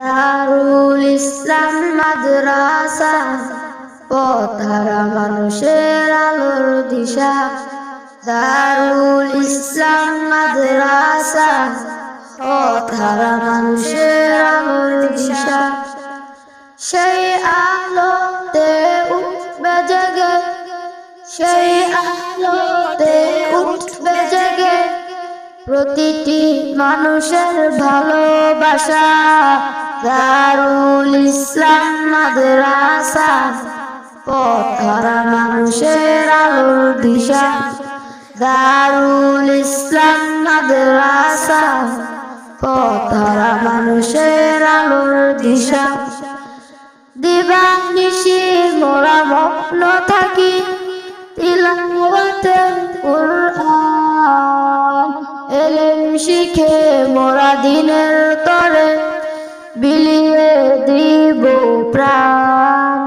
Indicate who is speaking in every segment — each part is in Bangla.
Speaker 1: দারুল ইসলাম মাদ্রাসা, পথারা মানুষের আলোর দিশা। দারুল ইসলাম মাদ্রাসা, পথারা মানুষের আলোর দিশা। সেই আলোতে উঠবে জেগে, সেই আলোতে উঠবে জেগে প্রতিটি মানুষের ভালোবাসা। দারুল ইসলাম মাদ্রাসা পথহারা মানুষের আলোর দিশা। দারুল ইসলাম মাদ্রাসা পথহারা মানুষের আলোর দিশা। দিবানিশি মোরা মগ্ন থাকি তিলাওয়াতে কুরআন। এলেম শিখে মোরা দিনের তরে বিলিয়ে দিব প্রাণ।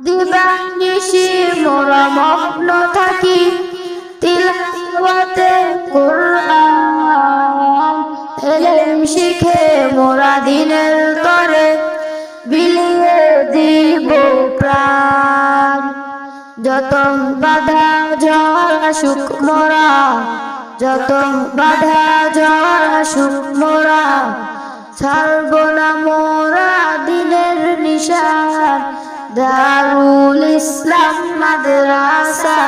Speaker 1: দিবানিশি মোরা মগ্ন থাকি, তিলাওয়াতে কুরআন। এলেম শিখে মোরা দিনের তরে বিলিয়ে দিব প্রাণ। যত বাধা ঝড় আসুক মোরা যত বাধা ঝড় আসুক মোরা ছাড়ব না মোরা দিনের নিশান। দারুল ইসলাম মাদ্রাসা,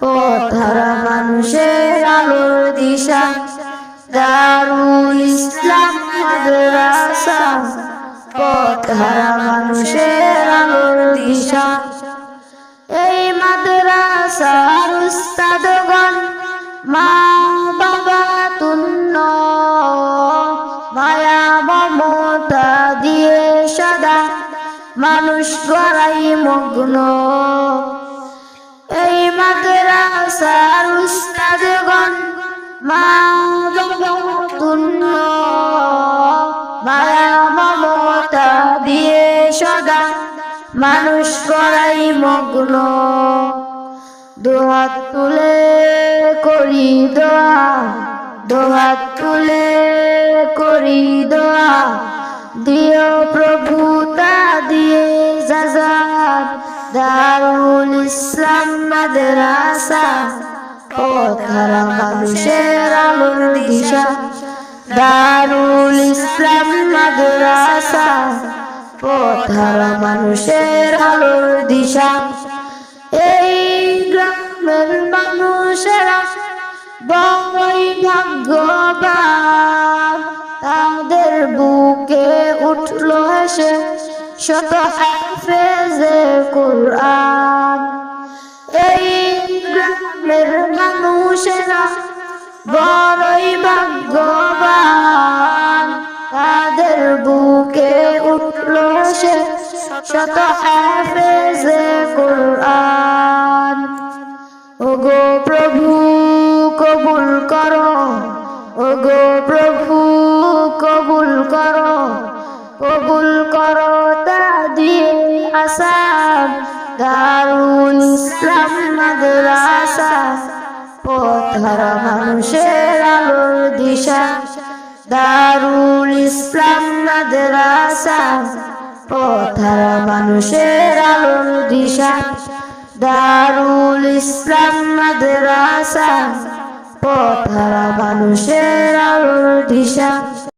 Speaker 1: পথারা মানুষের আলোর দিশা। দারুল ইসলাম মাদ্রাসা পথহারা মানুষের আলোর দিশা। এই মাদ্রাসার উস্তাদগণ, মা মমতা দিয়ে সদা মানুষ গড়াই মগ্ন। এই মাদ্রাসার উস্তাদগণ মা মায়া মমতা দিয়ে সদা মানুষ করাই মগ্ন। দোহাত তুলে করি দোয়া, দোহাত তুলে দিও প্রভু তা দিয়ে জাজার দারুল ইসলাম মাদ্রাসা পথারা মানুষের আলোর দিশা। দারুল ইসলাম মাদ্রাসা পথারা মানুষের আলোর দিশা। এই গ্রামের মানুষেরা বড়ই ভাগ্যবান। উঠল এসে শত হাফেজে কোরআন। এই গ্রামের মানুষেরা বড়ই ভাগ্যবান। তাদের বুকে উঠল সে শত হাফেজে কোরআন। কবুল করো পথহারা মানুষের আলোর দিশা। দারুল ইসলাম মাদ্রাসা দিশা। দারুল ইসলাম মাদ্রাসা, পথহারা মানুষের আলোর দিশা।